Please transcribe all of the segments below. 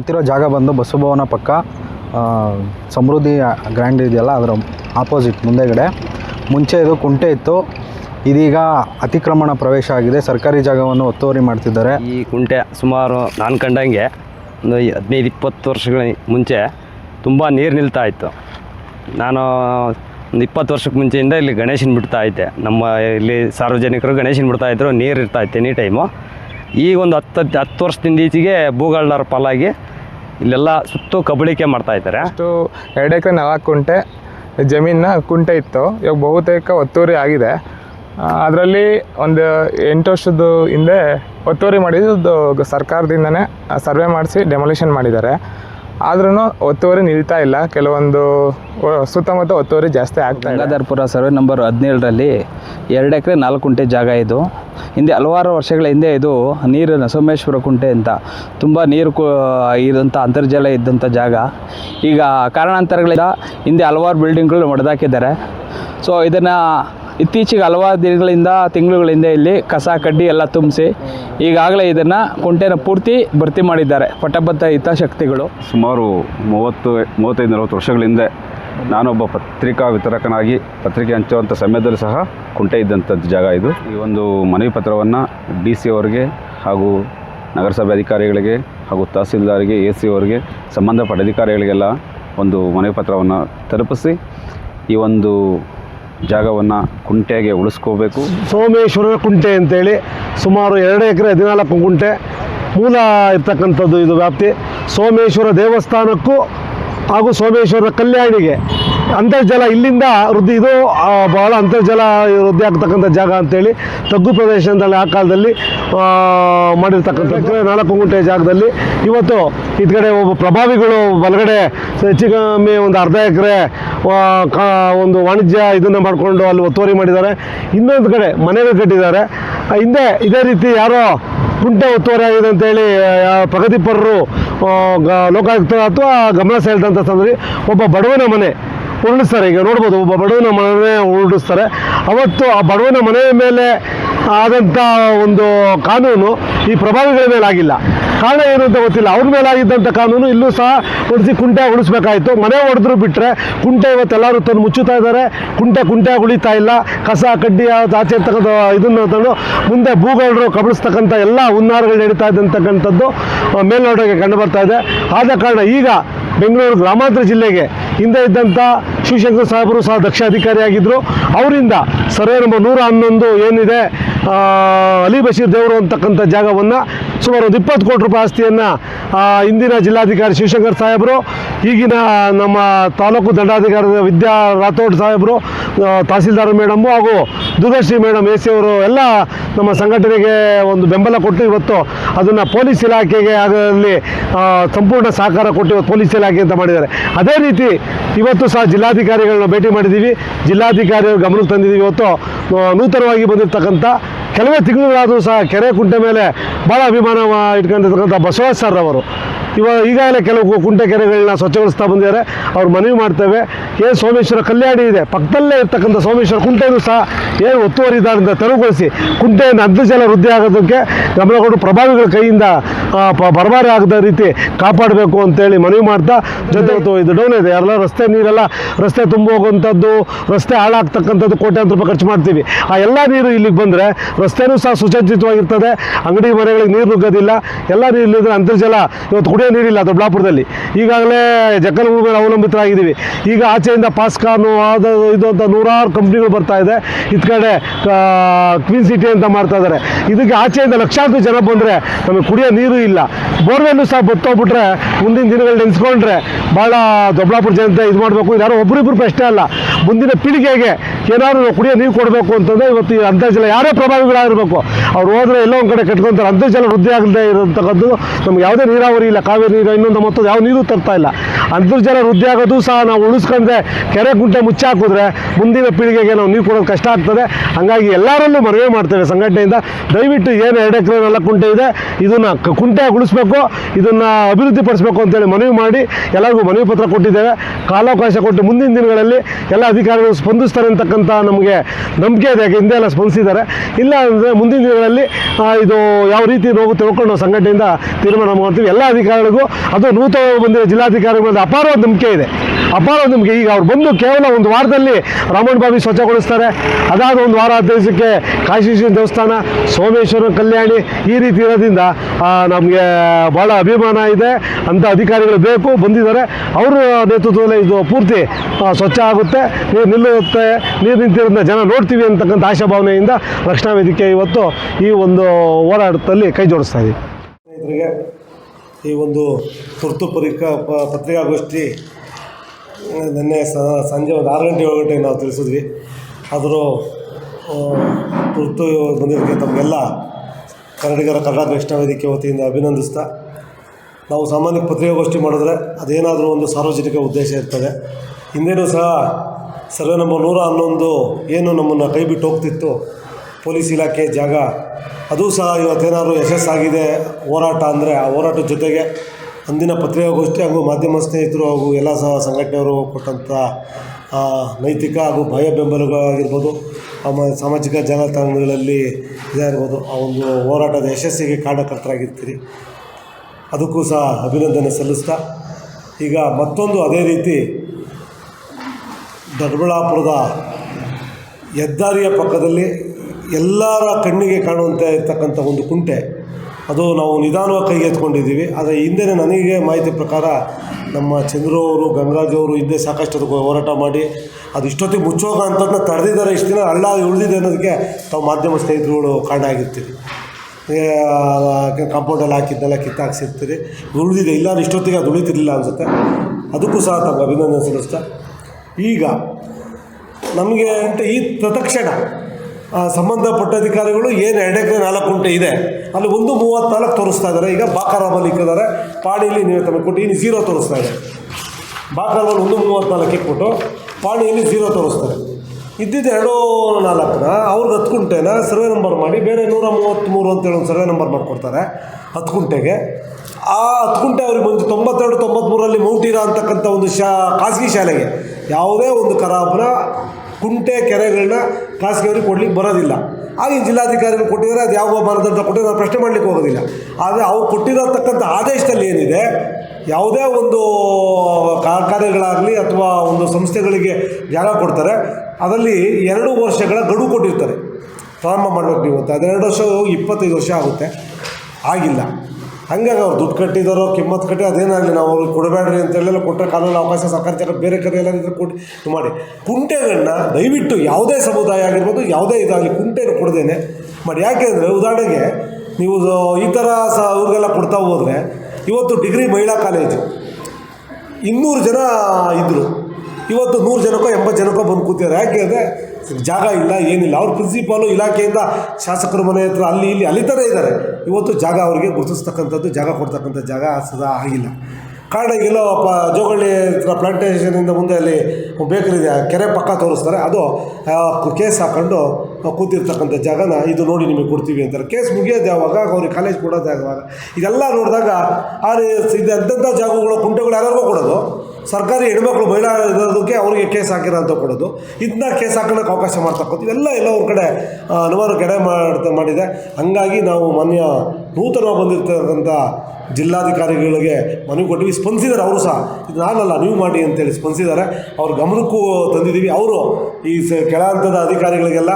ನಿಂತಿರೋ ಜಾಗ ಬಂದು ಬಸವಭವನ ಪಕ್ಕ ಸಮೃದ್ಧಿ ಗ್ರ್ಯಾಂಡ್ ಇದೆಯಲ್ಲ, ಅದರ ಆಪೋಸಿಟ್ ಮುಂದೆಗಡೆ. ಮುಂಚೆ ಇದು ಕುಂಟೆ ಇತ್ತು, ಇದೀಗ ಅತಿಕ್ರಮಣ ಪ್ರವೇಶ ಆಗಿದೆ. ಸರ್ಕಾರಿ ಜಾಗವನ್ನು ಒತ್ತುವರಿ ಮಾಡ್ತಿದ್ದಾರೆ. ಈ ಕುಂಟೆ ಸುಮಾರು ನಾನು ಕಂಡಂಗೆ ಒಂದು ಹದಿನೈದು, ಇಪ್ಪತ್ತು ವರ್ಷಗಳ ಮುಂಚೆ ತುಂಬ ನೀರು ನಿಲ್ತಾ ಇತ್ತು. ನಾನು ಒಂದು ಇಪ್ಪತ್ತು ವರ್ಷಕ್ಕೆ ಮುಂಚೆಯಿಂದ ಇಲ್ಲಿ ಗಣೇಶನ ಬಿಡ್ತಾ ಇದ್ದೆ. ನಮ್ಮ ಇಲ್ಲಿ ಸಾರ್ವಜನಿಕರು ಗಣೇಶನ ಬಿಡ್ತಾ ಇದ್ರು, ನೀರು ಇರ್ತಾ ಇತ್ತು ಎನಿ ಟೈಮು. ಈಗ ಒಂದು ಹತ್ತು ಹತ್ತು ವರ್ಷದಿಂದ ಈಚೆಗೆ ಭೂಗಳ್ಳರ ಪಾಲಾಗಿ ಇಲ್ಲೆಲ್ಲ ಸುತ್ತು ಕಬಳಿಕೆ ಮಾಡ್ತಾ ಇದ್ದಾರೆ. ಅಷ್ಟು ಎರಡು ಎಕರೆ ನಾಲ್ಕು ಕುಂಟೆ ಜಮೀನ ಕುಂಟೆ ಇತ್ತು. ಇವಾಗ ಬಹುತೇಕ ಒತ್ತುವರಿ ಆಗಿದೆ. ಅದರಲ್ಲಿ ಒಂದು ಎಂಟು ವರ್ಷದ ಹಿಂದೆ ಒತ್ತುವರಿ ಮಾಡಿದ್ದು ಸರ್ಕಾರದಿಂದನೇ ಸರ್ವೆ ಮಾಡಿಸಿ ಡೆಮೊಲಿಷನ್ ಮಾಡಿದ್ದಾರೆ. ಆದ್ರೂ ಒತ್ತುವರಿ ನಿಲ್ತಾ ಇಲ್ಲ. ಕೆಲವೊಂದು ಸುತ್ತಮುತ್ತ ಒತ್ತುವರಿ ಜಾಸ್ತಿ ಆಗ್ತಾ ಇದೆ. ಗಂಗಾಧರಪುರ ಸರ್ವೆ ನಂಬರ್ ಹದಿನೇಳರಲ್ಲಿ ಎರಡು ಎಕರೆ ನಾಲ್ಕು ಕುಂಟೆ ಜಾಗ ಇದು. ಹಿಂದೆ ಹಲವಾರು ವರ್ಷಗಳ ಹಿಂದೆ ಇದು ನೀರು ನಸೋಮೇಶ್ವರ ಕುಂಟೆ ಅಂತ. ತುಂಬ ನೀರು ಕು ಇರೋಂಥ ಅಂತರ್ಜಲ ಇದ್ದಂಥ ಜಾಗ. ಈಗ ಕಾರಣಾಂತರಗಳಿಂದ ಹಿಂದೆ ಹಲವಾರು ಬಿಲ್ಡಿಂಗ್ಗಳು ಒಡೆದಾಕಿದ್ದಾರೆ ಸೊ ಇದನ್ನು ಇತ್ತೀಚೆಗೆ ಹಲವಾರು ದಿನಗಳಿಂದ, ತಿಂಗಳುಗಳಿಂದ ಇಲ್ಲಿ ಕಸ, ಕಡ್ಡಿ ಎಲ್ಲ ತುಂಬಿಸಿ ಈಗಾಗಲೇ ಇದನ್ನು ಕುಂಟೆನ ಪೂರ್ತಿ ಭರ್ತಿ ಮಾಡಿದ್ದಾರೆ ಪಟ್ಟಬದ್ಧ ಹಿತಾಶಕ್ತಿಗಳು ಸುಮಾರು ಮೂವತ್ತು, ಮೂವತ್ತೈದು, ನಲವತ್ತು ವರ್ಷಗಳ ಹಿಂದೆ ನಾನೊಬ್ಬ ಪತ್ರಿಕಾ ವಿತರಕನಾಗಿ ಪತ್ರಿಕೆ ಹಂಚುವಂಥ ಸಮಯದಲ್ಲಿ ಸಹ ಕುಂಟೆ ಇದ್ದಂಥದ್ದು ಜಾಗ ಇದು. ಈ ಒಂದು ಮನವಿ ಪತ್ರವನ್ನು ಡಿ ಸಿ ಅವರಿಗೆ ಹಾಗೂ ನಗರಸಭೆ ಅಧಿಕಾರಿಗಳಿಗೆ ಹಾಗೂ ತಹಸೀಲ್ದಾರಿಗೆ, ಎ ಸಿ ಅವರಿಗೆ, ಸಂಬಂಧಪಟ್ಟ ಅಧಿಕಾರಿಗಳಿಗೆಲ್ಲ ಒಂದು ಮನವಿ ಪತ್ರವನ್ನು ತಲುಪಿಸಿ ಈ ಒಂದು ಜಾಗವನ್ನು ಕುಂಟೆಗೆ ಉಳಿಸ್ಕೋಬೇಕು. ಸೋಮೇಶ್ವರ ಕುಂಟೆ ಅಂತೇಳಿ ಸುಮಾರು ಎರಡು ಎಕರೆ ಹದಿನಾಲ್ಕು ಕುಂಟೆ ಮೂಲ ಇರ್ತಕ್ಕಂಥದ್ದು ಇದು ವ್ಯಾಪ್ತಿ. ಸೋಮೇಶ್ವರ ದೇವಸ್ಥಾನಕ್ಕೂ ಹಾಗೂ ಸೋಮೇಶ್ವರ ಕಲ್ಯಾಣಿಗೆ ಅಂತರ್ಜಲ ಇಲ್ಲಿಂದ ವೃದ್ಧಿ, ಇದು ಬಹಳ ಅಂತರ್ಜಲ ವೃದ್ಧಿ ಆಗ್ತಕ್ಕಂಥ ಜಾಗ ಅಂತೇಳಿ ತಗ್ಗು ಪ್ರದೇಶದಲ್ಲಿ ಆ ಕಾಲದಲ್ಲಿ ಮಾಡಿರ್ತಕ್ಕಂಥದ್ದು. ನಾಲ್ಕು ಗುಂಟೆ ಜಾಗದಲ್ಲಿ. ಇವತ್ತು ಇದ್ಗಡೆ ಒಬ್ಬ ಪ್ರಭಾವಿಗಳು ಬಲಗಡೆ ಹೆಚ್ಚು ಕಮ್ಮಿ ಒಂದು ಅರ್ಧ ಎಕರೆ ಒಂದು ವಾಣಿಜ್ಯ ಇದನ್ನು ಮಾಡಿಕೊಂಡು ಅಲ್ಲಿ ಒತ್ತುವರಿ ಮಾಡಿದ್ದಾರೆ. ಇನ್ನೊಂದು ಕಡೆ ಮನೆಗಳು ಕಟ್ಟಿದ್ದಾರೆ. ಹಿಂದೆ ಇದೇ ರೀತಿ ಯಾರೋ ಕುಂಟೆ ಒತ್ತುವರಿ ಆಗಿದೆ ಅಂತೇಳಿ ಪ್ರಗತಿಪರರು ಲೋಕಾಯುಕ್ತ ಅಥವಾ ಗಮನ ಸೆಳೆದಂಥ ಒಬ್ಬ ಬಡವನ ಮನೆ ಉರುಳಿಸ್ತಾರೆ ಈಗ ನೋಡ್ಬೋದು, ಒಬ್ಬ ಬಡವನ ಮನೆ ಉರುಳಿಸ್ತಾರೆ ಅವತ್ತು ಆ ಬಡವನ ಮನೆಯ ಮೇಲೆ ಆದಂಥ ಒಂದು ಕಾನೂನು ಈ ಪ್ರಭಾವಿಗಳ ಮೇಲೆ ಆಗಿಲ್ಲ. ಕಾರಣ ಏನು ಅಂತ ಗೊತ್ತಿಲ್ಲ. ಅವ್ರ ಮೇಲೆ ಆಗಿದ್ದಂಥ ಕಾನೂನು ಇಲ್ಲೂ ಸಹ ಹೊಡೆಸಿ ಕುಂಟೆ ಉಳಿಸ್ಬೇಕಾಯ್ತು. ಮನೆ ಹೊಡೆದ್ರು ಬಿಟ್ಟರೆ ಕುಂಟೆ ಇವತ್ತೆಲ್ಲರೂ ತಂದು ಮುಚ್ಚುತ್ತಾ ಇದ್ದಾರೆ. ಕುಂಟೆ ಕುಂಟೆ ಉಳಿತಾ ಇಲ್ಲ. ಕಸ, ಕಡ್ಡಿ ಆಚೆ ಇರ್ತಕ್ಕಂಥ ಇದನ್ನು ತಂದು ಮುಂದೆ ಭೂಗೌಡರು ಕಬಳಿಸ್ತಕ್ಕಂಥ ಎಲ್ಲ ಹುನ್ನಾರಗಳು ನಡೀತಾ ಇದ್ದಂತಕ್ಕಂಥದ್ದು ಮೇಲ್ನೋಟಕ್ಕೆ ಕಂಡು ಬರ್ತಾ ಇದೆ. ಆದ ಕಾರಣ ಈಗ ಬೆಂಗಳೂರು ಗ್ರಾಮಾಂತರ ಜಿಲ್ಲೆಗೆ ಹಿಂದೆ ಇದ್ದಂಥ ಶಿವಶಂಕರ್ ಸಾಹೇಬರು ಸಹ ದಕ್ಷ ಅಧಿಕಾರಿಯಾಗಿದ್ದರು ಅವರಿಂದ ಸರ್ವೆ ನಂಬರ್ ನೂರ ಹನ್ನೊಂದು ಏನಿದೆ? ಅಲಿ ಬಶೀರ್ ದೇವರು ಅಂತಕ್ಕಂಥ ಜಾಗವನ್ನು ಸುಮಾರು ಒಂದು ಇಪ್ಪತ್ತು ಕೋಟಿ ರೂಪಾಯಿ ಆಸ್ತಿಯನ್ನು ಇಂದಿನ ಜಿಲ್ಲಾಧಿಕಾರಿ ಶಿವಶಂಕರ್ ಸಾಹೇಬರು, ಈಗಿನ ನಮ್ಮ ತಾಲೂಕು ದಂಡಾಧಿಕಾರಿ ವಿದ್ಯಾ ರಾಥೋಡ್ ಸಾಹೇಬರು ತಹಸೀಲ್ದಾರ್ ಮೇಡಮು ಹಾಗೂ ದುರ್ಗಶ್ರೀ ಮೇಡಮ್ ಎ ಅವರು ಎಲ್ಲ ನಮ್ಮ ಸಂಘಟನೆಗೆ ಒಂದು ಬೆಂಬಲ ಕೊಟ್ಟು ಇವತ್ತು ಅದನ್ನು ಪೊಲೀಸ್ ಇಲಾಖೆಗೆ ಅದರಲ್ಲಿ ಸಂಪೂರ್ಣ ಸಹಕಾರ ಕೊಟ್ಟು ಇವತ್ತು ಪೊಲೀಸ್ ಇಲಾಖೆ ಅಂತ ಮಾಡಿದ್ದಾರೆ. ಅದೇ ರೀತಿ ಇವತ್ತು ಸಹ ಜಿಲ್ಲಾಧಿಕಾರಿಗಳನ್ನ ಭೇಟಿ ಮಾಡಿದ್ದೀವಿ. ಜಿಲ್ಲಾಧಿಕಾರಿಯವರು ಗಮನಕ್ಕೆ ತಂದಿದ್ದೀವಿ. ಇವತ್ತು ನೂತನವಾಗಿ ಬಂದಿರತಕ್ಕಂಥ ಕೆಲವೇ ತಿಂಗಳುಗಳಾದರೂ ಸಹ ಕೆರೆ ಕುಂಟೆ ಮೇಲೆ ಭಾಳ ಅಭಿಮಾನ ಇಟ್ಕೊಂಡಿರ್ತಕ್ಕಂಥ ಬಸವರಾಜ್ ಸರ್ ಅವರು ಇವಾಗ ಈಗಾಗಲೇ ಕೆಲವು ಕುಂಟೆ ಕೆರೆಗಳನ್ನ ಸ್ವಚ್ಛಗೊಳಿಸ್ತಾ ಬಂದಿದ್ದಾರೆ. ಅವ್ರು ಮನವಿ ಮಾಡ್ತೇವೆ. ಏನು ಸೋಮೇಶ್ವರ ಕಲ್ಯಾಣಿ ಇದೆ. ಪಕ್ಕದಲ್ಲೇ ಇರ್ತಕ್ಕಂಥ ಸೋಮೇಶ್ವರ ಕುಂಟೆಯನ್ನು ಸಹ ಏನು ಒತ್ತುವರಿ ಇದ್ದಾರಿಂದ ತೆರವುಗೊಳಿಸಿ ಕುಂಟೆಯನ್ನು ಅಂತರ್ಜಲ ವೃದ್ಧಿ ಆಗೋದಕ್ಕೆ ಗಮನ ಪ್ರಭಾವಿಗಳ ಕೈಯಿಂದ ಬರಬಾರಿ ಆಗದ ರೀತಿ ಕಾಪಾಡಬೇಕು ಅಂತೇಳಿ ಮನವಿ ಮಾಡ್ತಾ ಜೊತೆ ಇದು ಡೌನ್ ಇದೆ. ಎಲ್ಲ ರಸ್ತೆ ನೀರೆಲ್ಲ, ರಸ್ತೆ ತುಂಬ ಹೋಗುವಂಥದ್ದು, ರಸ್ತೆ ಹಾಳಾಗ್ತಕ್ಕಂಥದ್ದು ಕೋಟ್ಯಾಂತರ ರೂಪಾಯಿ ಖರ್ಚು ಮಾಡ್ತೀವಿ. ಆ ಎಲ್ಲ ನೀರು ಇಲ್ಲಿಗೆ ಬಂದರೆ ರಸ್ತೆನೂ ಸಹ ಸುಸಜ್ಜಿತವಾಗಿರ್ತದೆ. ಅಂಗಡಿ ಮನೆಗಳಿಗೆ ನೀರು ನುಗ್ಗೋದಿಲ್ಲ. ಎಲ್ಲ ನೀರು ಇಲ್ಲಿದ್ರೆ ಅಂತರ್ಜಲ ಇವತ್ತು ಕುಡಿಯೋ ನೀರಿಲ್ಲ ದೊಡ್ಡಬಳ್ಳಾಪುರದಲ್ಲಿ ಈಗಾಗಲೇ ಮೇಲೆ ಅವಲಂಬಿತರಾಗಿದ್ದೀವಿ. ಈಗ ಆಚೆಯಿಂದ ಪಾಸ್ಕಾನು ಆದ ಇದು ಅಂತ ನೂರಾರು ಕಂಪ್ನಿಗಳು ಬರ್ತಾ ಇದೆ. ಇದ್ ಕಡೆ ಕ್ವೀನ್ ಸಿಟಿ ಅಂತ ಮಾಡ್ತಾ ಇದ್ದಾರೆ. ಇದಕ್ಕೆ ಆಚೆಯಿಂದ ಲಕ್ಷಾಂತರ ಜನ ಬಂದರೆ ನಮಗೆ ಕುಡಿಯೋ ನೀರು ಇಲ್ಲ. ಬೋರ್ವೆಲ್ಲು ಸಹ ಬತ್ತೋಗ್ಬಿಟ್ರೆ, ಮುಂದಿನ ದಿನಗಳು ನೆನೆಸ್ಕೊಂಡ್ರೆ ಭಾಳ ದೊಡ್ಡಬಳ್ಳಾಪುರ ಜನತೆ ಇದು ಮಾಡಬೇಕು. ಯಾರೋ ಒಬ್ಬರಿಬ್ಬರು ಪ್ರಶ್ನೆ ಅಲ್ಲ. ಮುಂದಿನ ಪೀಳಿಗೆಗೆ ಏನಾದ್ರು ಕುಡಿಯೋ ನೀರು ಕೊಡಬೇಕು ಅಂತಂದರೆ ಇವತ್ತು ಈ ಅಂತರ್ಜಲ ಯಾರೇ ಪ್ರಭಾವಿಗಳಾಗಿರಬೇಕು. ಅವ್ರು ಹೋದರೆ ಎಲ್ಲೋ ಒಂದು ಕಡೆ ಕಟ್ಕೊತಾರೆ. ಅಂತರ್ಜಲ ವೃದ್ಧಿ ಆಗದೆ ಇರತಕ್ಕಂಥದ್ದು ನಮ್ಗೆ ಯಾವುದೇ ನೀರಾವರಿ ಇಲ್ಲ. ಕಾವೇರಿ ಇನ್ನೊಂದು ಮತ್ತೊಂದು ಯಾವ ನೀರು ತರ್ತಾ ಇಲ್ಲ. ಅಂತರ್ಜಲ ವೃದ್ಧಿ ಆಗೋದು ಸಹ ನಾವು ಉಳಿಸ್ಕೊಂಡ್ರೆ ಕೆರೆ ಕುಂಟೆ ಮುಚ್ಚಾಕಿದ್ರೆ ಮುಂದಿನ ಪೀಳಿಗೆಗೆ ನಾವು ನೀರು ಕೊಡೋದು ಕಷ್ಟ ಆಗ್ತದೆ. ಹಂಗಾಗಿ ಎಲ್ಲರಲ್ಲೂ ಮನವಿ ಮಾಡ್ತೇವೆ ಸಂಘಟನೆಯಿಂದ. ದಯವಿಟ್ಟು ಏನು ಎರಡು ಎಕರೆ ನಾಲ್ಕು ಕುಂಟೆ ಇದೆ, ಇದನ್ನು ಕ- ಕುಂಟೆ ಉಳಿಸ್ಬೇಕು, ಇದನ್ನು ಅಭಿವೃದ್ಧಿ ಪಡಿಸ್ಬೇಕು ಅಂತೇಳಿ ಮನವಿ ಮಾಡಿ ಎಲ್ಲರಿಗೂ ಮನವಿ ಪತ್ರ ಕೊಟ್ಟಿದ್ದೇವೆ. ಕಾಲಾವಕಾಶ ಕೊಟ್ಟು ಮುಂದಿನ ದಿನಗಳಲ್ಲಿ ಎಲ್ಲ ಅಧಿಕಾರಿಗಳು ಸ್ಪಂದಿಸ್ತಾರೆ ಅಂತಕ್ಕಂಥ ನಮಗೆ ನಂಬಿಕೆ ಇದೆ ಹಿಂದೆ ಎಲ್ಲ ಸ್ಪಂದಿಸಿದ್ದಾರೆ. ಇಲ್ಲ ಅಂದರೆ ಮುಂದಿನ ದಿನಗಳಲ್ಲಿ ಇದು ಯಾವ ರೀತಿ ನೋವು ತಿಳ್ಕೊಂಡು ಸಂಘಟನೆಯಿಂದ ತೀರ್ಮಾನ ಮಾಡ್ತೀವಿ. ಎಲ್ಲ ಅಧಿಕಾರ ಜಿಲ್ಲಾಧಿಕಾರಿಗಳಿಗೂ ಅದು ನೂತನ ಬಂದಿರೋ ಜಿಲ್ಲಾಧಿಕಾರಿಗಳ ಅಪಾರ ಒಂದು ನಂಬಿಕೆ ಇದೆ. ಅಪಾರವಾದ ನಂಬಿಕೆ. ಈಗ ಅವ್ರು ಬಂದು ಕೇವಲ ಒಂದು ವಾರದಲ್ಲಿ ರಾಮಣ್ಣ ಬಾಬಿ ಸ್ವಚ್ಛಗೊಳಿಸ್ತಾರೆ. ಅದಾದ ಒಂದು ವಾರ ದಿವಸಕ್ಕೆ ಕಾಶೀಶ್ವರ ದೇವಸ್ಥಾನ, ಸೋಮೇಶ್ವರ, ಕಲ್ಯಾಣಿ ಈ ರೀತಿ ಇರೋದ್ರಿಂದ ನಮಗೆ ಭಾಳ ಅಭಿಮಾನ ಇದೆ. ಅಂಥ ಅಧಿಕಾರಿಗಳು ಬೇಕು, ಬಂದಿದ್ದಾರೆ. ಅವರ ನೇತೃತ್ವದಲ್ಲಿ ಇದು ಪೂರ್ತಿ ಸ್ವಚ್ಛ ಆಗುತ್ತೆ. ನೀರು ನಿಲ್ಲುತ್ತೆ. ನೀರು ನಿಂತಿರೋದನ್ನ ಜನ ನೋಡ್ತೀವಿ ಅಂತಕ್ಕಂಥ ಆಶಾಭಾವನೆಯಿಂದ ರಕ್ಷಣಾ ವೇದಿಕೆ ಇವತ್ತು ಈ ಒಂದು ಹೋರಾಟದಲ್ಲಿ ಕೈ ಜೋಡಿಸ್ತಾ ಸ್ನೇಹಿತರಿಗೆ ಈ ಒಂದು ತುರ್ತು ಪರೀಕ್ಷಾ ಪ- ಪತ್ರಿಕಾಗೋಷ್ಠಿ ನಿನ್ನೆ ಸಂಜೆ ಒಂದು ಆರು ಗಂಟೆ ಏಳು ಗಂಟೆಗೆ ನಾವು ತಿಳಿಸಿದ್ವಿ. ಆದರೂ ತುರ್ತು ಬಂದಿದ್ದಕ್ಕೆ ತಮಗೆಲ್ಲ ಕನ್ನಡಿಗರ ಕನ್ನಡ ರಕ್ಷಣಾ ವೇದಿಕೆ ವತಿಯಿಂದ ಅಭಿನಂದಿಸ್ತಾ, ನಾವು ಸಾಮಾನ್ಯ ಪತ್ರಿಕಾಗೋಷ್ಠಿ ಮಾಡಿದ್ರೆ ಅದೇನಾದರೂ ಒಂದು ಸಾರ್ವಜನಿಕ ಉದ್ದೇಶ ಇರ್ತದೆ. ಹಿಂದೇನೂ ಸಹ ಸರ್ವೆ ನಂಬರ್ ನೂರ ಹನ್ನೊಂದು ಏನು ನಮ್ಮನ್ನು ಕೈ ಬಿಟ್ಟು ಹೋಗ್ತಿತ್ತು, ಪೊಲೀಸ್ ಇಲಾಖೆ ಜಾಗ ಅದು ಸಹ ಇವತ್ತೇನಾದರೂ ಯಶಸ್ಸಾಗಿದೆ, ಹೋರಾಟ ಅಂದರೆ ಆ ಹೋರಾಟದ ಜೊತೆಗೆ ಅಂದಿನ ಪತ್ರಿಕಾಗೋಷ್ಠಿ ಹಾಗೂ ಮಾಧ್ಯಮ ಸ್ನೇಹಿತರು ಹಾಗೂ ಎಲ್ಲ ಸಹ ಸಂಘಟನೆಯವರು ಕೊಟ್ಟಂಥ ನೈತಿಕ ಹಾಗೂ ಭಯ ಬೆಂಬಲಗಳಾಗಿರ್ಬೋದು ಆಮೇಲೆ ಸಾಮಾಜಿಕ ಜಾಲತಾಣಗಳಲ್ಲಿ ಇದಾಗಿರ್ಬೋದು, ಆ ಒಂದು ಹೋರಾಟದ ಯಶಸ್ಸಿಗೆ ಕಾರಣಕರ್ತರಾಗಿರ್ತೀರಿ. ಅದಕ್ಕೂ ಸಹ ಅಭಿನಂದನೆ ಸಲ್ಲಿಸ್ತಾ, ಈಗ ಮತ್ತೊಂದು ಅದೇ ರೀತಿ ದೊಡ್ಡಬಳ್ಳಾಪುರದ ಹೆದ್ದಾರಿಯ ಪಕ್ಕದಲ್ಲಿ ಎಲ್ಲರ ಕಣ್ಣಿಗೆ ಕಾಣುವಂತೆ ಇರ್ತಕ್ಕಂಥ ಒಂದು ಕುಂಟೆ, ಅದು ನಾವು ನಿಧಾನವಾಗಿ ಕೈಗೆ ಎತ್ಕೊಂಡಿದ್ದೀವಿ ಆದರೆ ಹಿಂದೆ ನನಗೆ ಮಾಹಿತಿ ಪ್ರಕಾರ ನಮ್ಮ ಚಂದ್ರು ಅವರು ಗಂಗರಾಜ್ ಅವರು ಹಿಂದೆ ಸಾಕಷ್ಟು ಅದಕ್ಕೆ ಹೋರಾಟ ಮಾಡಿ, ಅದು ಇಷ್ಟೊತ್ತಿಗೆ ಮುಚ್ಚೋಗ ಅಂತದನ್ನ ತಡೆದಿದ್ದಾರೆ ಇಷ್ಟು ದಿನ ಹಳ್ಳ ಉಳಿದಿದೆ ಅನ್ನೋದಕ್ಕೆ ತಾವು ಮಾಧ್ಯಮ ಸ್ನೇಹಿತರುಗಳು ಕಾರಣ ಆಗಿರ್ತೀರಿ. ಕಾಂಪೌಂಡಲ್ಲಿ ಹಾಕಿದ್ದೆಲ್ಲ ಕಿತ್ತಾಕ್ಸಿರ್ತೀರಿ. ಉಳಿದಿದೆ, ಇಲ್ಲ ಇಷ್ಟೊತ್ತಿಗೆ ಅದು ಉಳಿತಿರಲಿಲ್ಲ ಅನಿಸುತ್ತೆ. ಅದಕ್ಕೂ ಸಹ ತಮ್ಮ ಅಭಿನಂದನೆ ಸಲ್ಲಿಸ್ತಾ ಈಗ ನಮಗೆ ಅಂತ ಈ ತತ್ಕ್ಷಣ ಸಂಬಂಧಪಟ್ಟ ಅಧಿಕಾರಿಗಳು ಏನು ಎರಡೆಕರೆ ನಾಲ್ಕು ಗುಂಟೆ ಇದೆ. ಅಲ್ಲಿ ಒಂದು ಮೂವತ್ತ್ನಾಲ್ಕು ತೋರಿಸ್ತಾ ಇದ್ದಾರೆ. ಈಗ ಬಾಕಾರಾಮಲ್ಲಿ ಇಕ್ಕಿದ್ದಾರೆ. ಪಾಣಿಯಲ್ಲಿ ನೀವು ಕೊಟ್ಟು. ಇನ್ನು ಝೀರೋ ತೋರಿಸ್ತಾ ಇದೆ. ಬಾಕಾರಾಮಲ್ಲಿ ಒಂದು ಮೂವತ್ತ್ನಾಲ್ಕು ಇಟ್ಬಿಟ್ಟು ಪಾಣಿಯಲ್ಲಿ ಝೀರೋ ತೋರಿಸ್ತಾರೆ ಇದ್ದಿದ್ದು ಎರಡು ನಾಲ್ಕನ. ಅವ್ರಿಗೆ ಹತ್ತು ಗುಂಟೆನ ಸರ್ವೆ ನಂಬರ್ ಮಾಡಿ ಬೇರೆ ನೂರ ಮೂವತ್ತ್ಮೂರು ಅಂತೇಳಿ ಒಂದು ಸರ್ವೆ ನಂಬರ್ ಮಾಡಿಕೊಡ್ತಾರೆ. ಹತ್ತು ಗುಂಟೆಗೆ. ಆ ಹತ್ತು ಗುಂಟೆ ಅವ್ರಿಗೆ ಬಂದು ತೊಂಬತ್ತೆರಡು ತೊಂಬತ್ತ್ಮೂರಲ್ಲಿ ಮೌಂಟಿರಾ ಅಂತಕ್ಕಂಥ ಒಂದು ಶಾ ಖಾಸಗಿ ಶಾಲೆಗೆ. ಯಾವುದೇ ಒಂದು ಖರಾಬ್ನ ಕುಂಟೆ ಕೆರೆಗಳನ್ನ ಖಾಸಗಿಯವ್ರಿಗೆ ಕೊಡ್ಲಿಕ್ಕೆ ಬರೋದಿಲ್ಲ. ಆಗಿನ ಜಿಲ್ಲಾಧಿಕಾರಿಗಳು ಕೊಟ್ಟಿದ್ದಾರೆ, ಅದು ಯಾವ ಮಾನದಂಡ ಕೊಟ್ಟಿದ್ದಾರೆ ಪ್ರಶ್ನೆ ಮಾಡಲಿಕ್ಕೆ ಹೋಗೋದಿಲ್ಲ. ಆದರೆ ಅವ್ರು ಕೊಟ್ಟಿರತಕ್ಕಂಥ ಆದೇಶದಲ್ಲಿ ಏನಿದೆ, ಯಾವುದೇ ಒಂದು ಕಾರ್ಖಾನೆಗಳಾಗಲಿ ಅಥವಾ ಒಂದು ಸಂಸ್ಥೆಗಳಿಗೆ ಜಾಗ ಕೊಡ್ತಾರೆ, ಅದರಲ್ಲಿ ಎರಡು ವರ್ಷಗಳ ಗಡುವು ಕೊಟ್ಟಿರ್ತಾರೆ. ಪ್ರಾರಂಭ ಮಾಡಬೇಕು ನೀವು ಅಂತ. ಅದೆರಡು ವರ್ಷ, ಇಪ್ಪತ್ತೈದು ವರ್ಷ ಆಗುತ್ತೆ. ಆಗಿಲ್ಲ. ಹಂಗಾಗಿ ಅವ್ರು ದುಡ್ಡು ಕಟ್ಟಿದಾರೋ ಕಿಮ್ಮತ್ತು ಕಟ್ಟಿ ಅದೇನಾಗಲಿ ನಾವು ಅವ್ರಿಗೆ ಕೊಡಬೇಡ್ರಿ ಅಂತೇಳೆಲ್ಲ ಕೊಟ್ಟರೆ ಕಾನೂನು ಅವಕಾಶ, ಸರ್ಕಾರ ಜನ ಬೇರೆ ಕಡೆ ಎಲ್ಲ ಇದ್ರೆ ಕೊಟ್ಟು ಇದು ಮಾಡಿ. ಕುಂಟೆಗಳನ್ನ ದಯವಿಟ್ಟು ಯಾವುದೇ ಸಮುದಾಯ ಆಗಿರ್ಬೋದು, ಯಾವುದೇ ಇದಾಗಲಿ ಕುಂಟೆನ ಕೊಡದೇನೆ ಮಾಡಿ. ಯಾಕೆ ಅಂದರೆ ಉದಾಹರಣೆಗೆ ನೀವು ಈ ಥರ ಸ ಅವ್ರಿಗೆಲ್ಲ ಕೊಡ್ತಾ ಹೋದರೆ ಇವತ್ತು ಡಿಗ್ರಿ ಮಹಿಳಾ ಕಾಲೇಜು. ಇನ್ನೂರು ಜನ ಇದ್ದರು ಇವತ್ತು ನೂರು ಜನಕ್ಕೋ ಎಂಬತ್ತು ಜನಕ್ಕೋ ಬಂದು ಕೂತಿದ್ದಾರೆ. ಯಾಕೆ ಅಂದರೆ ಜಾಗ ಇಲ್ಲ, ಏನಿಲ್ಲ. ಅವ್ರ ಪ್ರಿನ್ಸಿಪಾಲು ಇಲಾಖೆಯಿಂದ ಶಾಸಕರ ಮನೆ ಹತ್ರ ಅಲ್ಲಿ ಇಲ್ಲಿ ಅಲ್ಲಿ ಅಲಿತಾನೇ ಇದ್ದಾರೆ. ಇವತ್ತು ಜಾಗ ಅವರಿಗೆ ಗುರುತಿಸ್ತಕ್ಕಂಥದ್ದು, ಜಾಗ ಕೊಡ್ತಕ್ಕಂಥ ಜಾಗ ಸದಾ ಆಗಿಲ್ಲ. ಕಾರಣ ಈಗೆಲ್ಲೋ ಪ, ಜೋಗಳ್ಳಿ ಹತ್ರ ಪ್ಲಾಂಟೇಷನಿಂದ ಮುಂದೆ ಅಲ್ಲಿ ಬೇಕರಿ ಇದೆ ಕೆರೆ ಪಕ್ಕ ತೋರಿಸ್ತಾರೆ. ಅದು ಕೇಸ್ ಹಾಕ್ಕೊಂಡು ಕೂತಿರ್ತಕ್ಕಂಥ ಜಾಗನ ಇದು ನೋಡಿ ನಿಮಗೆ ಕೊಡ್ತೀವಿ ಅಂತಾರೆ. ಕೇಸ್ ಮುಗಿಯೋದು ಯಾವಾಗ? ಅವ್ರಿಗೆ ಕಾಲೇಜ್ ಕೊಡೋದು ಯಾವಾಗ? ಇದೆಲ್ಲ ನೋಡಿದಾಗ, ಆ ಇದು ಅಂಥಂಥ ಜಾಗಗಳು, ಕುಂಟೆಗಳು ಯಾರಿಗೂ ಕೊಡೋದು? ಸರ್ಕಾರಿ ಹೆಣ್ಮಕ್ಳು ಮಹಿಳಾ ಇರೋದಕ್ಕೆ ಅವರಿಗೆ ಕೇಸ್ ಹಾಕಿರೋ ಅಂತ ಕೊಡೋದು. ಇದನ್ನ ಕೇಸ್ ಹಾಕೊಳ್ಳೋಕೆ ಅವಕಾಶ ಮಾಡ್ತಕ್ಕಂಥ ಇವೆಲ್ಲ ಎಲ್ಲ ಅವ್ರ ಕಡೆ ಹಲವಾರು ಕೆಡೆ ಮಾಡ್ತಾ, ಮಾಡಿದೆ. ಹಂಗಾಗಿ ನಾವು ಮಾನ್ಯ ನೂತನ ಬಂದಿರ್ತಕ್ಕಂಥ ಜಿಲ್ಲಾಧಿಕಾರಿಗಳಿಗೆ ಮನವಿ ಕೊಟ್ಟಿವಿ. ಸ್ಪಂದಿಸಿದ್ದಾರೆ ಅವರು ಸಹ. ಇದು ನಾನಲ್ಲ, ನೀವು ಮಾಡಿ ಅಂತೇಳಿ ಸ್ಪಂದಿಸಿದ್ದಾರೆ. ಅವ್ರ ಗಮನಕ್ಕೂ ತಂದಿದ್ದೀವಿ. ಅವರು ಈ ಸ ಕೆಳ ಹಂತದ ಅಧಿಕಾರಿಗಳಿಗೆಲ್ಲ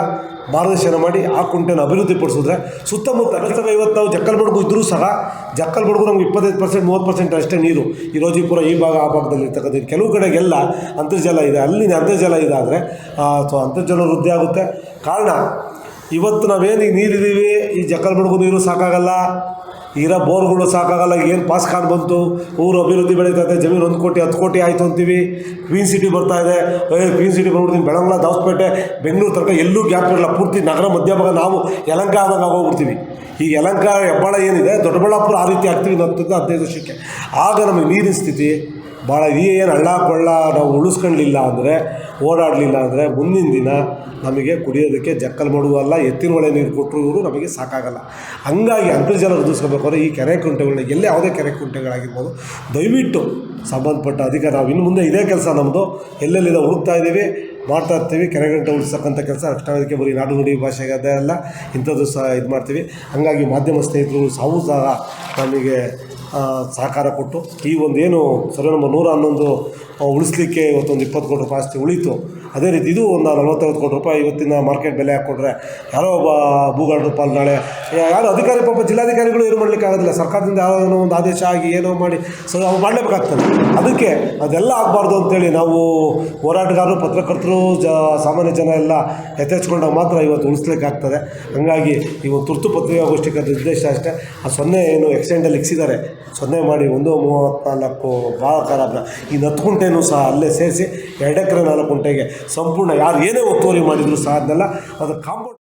ಮಾರ್ಗದರ್ಶನ ಮಾಡಿ ಆ ಕುಂಟೆನ ಅಭಿವೃದ್ಧಿಪಡಿಸಿದ್ರೆ ಸುತ್ತಮುತ್ತ ಕನಿಷ್ಠ ಇವತ್ತು ನಾವು ಜಕ್ಕಲ್ಬಡ್ಗು ಇದ್ದರೂ ಸಹ ಜಕ್ಕಲ್ಬಡ್ಗು ನಮ್ಗೆ ಇಪ್ಪತ್ತೈದು ಪರ್ಸೆಂಟ್ ಮೂವತ್ತು ಪರ್ಸೆಂಟ್ ಅಷ್ಟೇ ನೀರು. ಈ ರೋಜಿಪುರ ಈ ಭಾಗ ಆ ಭಾಗದಲ್ಲಿ ಇರ್ತಕ್ಕಂಥ ಕೆಲವು ಕಡೆಗೆಲ್ಲ ಅಂತರ್ಜಲ ಇದೆ. ಅಲ್ಲಿನ ಅಂತರ್ಜಲ ಇದಾದರೆ ಸೊ ಅಂತರ್ಜಲ ವೃದ್ಧಿ ಆಗುತ್ತೆ. ಕಾರಣ, ಇವತ್ತು ನಾವೇನು ನೀರಿದ್ದೀವಿ, ಈ ಜಕ್ಕಲ್ಬಡ್ಗು ನೀರು ಸಾಕಾಗಲ್ಲ. ಇರೋ ಬೋರ್ಗಳು ಸಾಕಾಗಲ್ಲ, ಏನು ಪಾಸ್ ಕಾರ್ಡ್ ಬಂತು? ಊರು ಅಭಿವೃದ್ಧಿ ಬೆಳೀತದೆ ಜಮೀನು ಒಂದು ಕೋಟಿ, ಹತ್ತು ಕೋಟಿ ಆಯಿತು ಅಂತೀವಿ. ಕ್ವೀನ್ ಸಿಟಿ ಬರ್ತಾ ಇದೆ. ಕ್ವೀನ್ ಸಿಟಿ ಬಂದ್ಬಿಡ್ತೀನಿ. ಬೆಳಂಗ್ಲ ದಾವಸ್ಪೇಟೆ, ಬೆಂಗಳೂರು ತನಕ ಎಲ್ಲೂ ಗ್ಯಾಪ್ ಇರಲ್ಲ. ಪೂರ್ತಿ ನಗರ ಮಧ್ಯಭಾಗ ನಾವು ಯಲಂಕ ಆದಾಗ ಹೋಗ್ಬಿಡ್ತೀವಿ ಈಗ ಯಲಂಕ, ಹೆಬ್ಬಾಳ ಏನಿದೆ? ದೊಡ್ಡಬಳ್ಳಾಪುರ ಆ ರೀತಿ ಆಗ್ತೀವಿ ಹತ್ತರಿಂದ ಹದಿನೈದು ವರ್ಷಕ್ಕೆ. ಆಗ ನಮಗೆ ನೀರಿನ ಸ್ಥಿತಿ ಭಾಳ ಏನು ಹಳ್ಳ ಕೊಳ್ಳ ನಾವು ಉಳಿಸ್ಕೊಳ್ಳಿಲ್ಲ ಅಂದರೆ, ಓಡಾಡಲಿಲ್ಲ ಅಂದರೆ ಮುಂದಿನ ದಿನ ನಮಗೆ ಕುಡಿಯೋದಕ್ಕೆ ಜಕ್ಕಲ್ ಅಲ್ಲ, ಎತ್ತಿನ ಹೊಳೆ ನೀರು ಕೊಟ್ಟರು ನಮಗೆ ಸಾಕಾಗಲ್ಲ. ಹಂಗಾಗಿ ಅಂತರ್ಜಲ ವೃದ್ಧಿಸ್ಕೋಬೇಕಾದ್ರೆ ಈ ಕೆರೆ ಕುಂಟೆಗಳನ್ನ, ಎಲ್ಲೇ ಯಾವುದೇ ಕೆರೆ ಕುಂಟೆಗಳಾಗಿರ್ಬೋದು, ದಯವಿಟ್ಟು ಸಂಬಂಧಪಟ್ಟ ಅಧಿಕಾರ ನಾವು ಇನ್ನು ಮುಂದೆ ಇದೇ ಕೆಲಸ ನಮ್ಮದು ಎಲ್ಲೆಲ್ಲಿದೆ ಹುಡುಕ್ತಾ ಇದ್ದೀವಿ, ಮಾಡ್ತಾ ಇರ್ತೀವಿ, ಕೆರೆ ಗಂಟೆ ಉಳಿಸ್ತಕ್ಕಂಥ ಕೆಲಸ ರಕ್ಷಣಾವೇದಿಕೆ ಬರೀ ನಾಡು ನುಡಿ ಭಾಷೆಗೆ ಅಲ್ಲ, ಇಂಥದ್ದು ಸಹ ಇದು ಮಾಡ್ತೀವಿ. ಹಂಗಾಗಿ ಮಾಧ್ಯಮ ಸ್ನೇಹಿತರು ಸಾವು ಸಹ ನಮಗೆ ಸಹಕಾರ ಕೊಟ್ಟು ಈ ಒಂದು ಏನು ಸರ್ವೆ ನಂಬರ್ ನೂರ ಹನ್ನೊಂದು ಉಳಿಸ್ಲಿಕ್ಕೆ ಇವತ್ತೊಂದು ಇಪ್ಪತ್ತು ಕೋಟಿ ರೂಪಾಯಿ ಆಸ್ತಿ ಉಳೀತು ಅದೇ ರೀತಿ ಇದು ಒಂದು ನಲವತ್ತೈವತ್ತು ಕೋಟಿ ರೂಪಾಯಿ ಇವತ್ತಿನ ಮಾರ್ಕೆಟ್ ಬೆಲೆ ಹಾಕ್ಕೊಟ್ರೆ ಯಾರೋ ಒಬ್ಬ ಭೂಗಾಡರು ಪಾಲ್ ನಾಳೆ ಯಾರು ಅಧಿಕಾರಿ ಪಾಪ ಜಿಲ್ಲಾಧಿಕಾರಿಗಳು ಏನು ಮಾಡಲಿಕ್ಕಾಗೋದಿಲ್ಲ ಸರ್ಕಾರದಿಂದ ಯಾವುದೋ ಒಂದು ಆದೇಶ ಆಗಿ ಏನೋ ಮಾಡಿ ಸೊ ಅವ್ರು ಮಾಡಲೇಬೇಕಾಗ್ತದೆ. ಅದಕ್ಕೆ ಅದೆಲ್ಲ ಆಗಬಾರ್ದು ಅಂತೇಳಿ ನಾವು ಹೋರಾಟಗಾರರು, ಪತ್ರಕರ್ತರು, ಜ ಸಾಮಾನ್ಯ ಜನ ಎಲ್ಲ ಯಥೇಚ್ಕೊಂಡಾಗ ಮಾತ್ರ ಇವತ್ತು ಉಳಿಸ್ಲಿಕ್ಕೆ ಆಗ್ತದೆ ಹಾಗಾಗಿ ಈ ತುರ್ತು ಪತ್ರಿಕಾಗೋಷ್ಠಿಕ ಉದ್ದೇಶ ಅಷ್ಟೇ. ಆ ಸೊನ್ನೆ ಏನು ಎಕ್ಸ್ಟೆಂಡಲ್ಲಿ ಇಕ್ಸಿದ್ದಾರೆ. ಸೊನ್ನೆ ಮಾಡಿ ಒಂದು ಮೂವತ್ತ್ನಾಲ್ಕು ಭಾಗಕಾರ ಈ ನತ್ಕುಂಟೆನೂ ಸಹ ಅಲ್ಲೇ ಸೇರಿಸಿ, ಎರಡು ಎಕರೆ ನಾಲ್ಕು ಕುಂಟೆಗೆ ಸಂಪೂರ್ಣ ಯಾರು ಏನೇ ಒತ್ತುವರಿ ಮಾಡಿದ್ರು ಸಹ ಅದನ್ನೆಲ್ಲ ಅದು ಕಾಂಪೌಂಡ್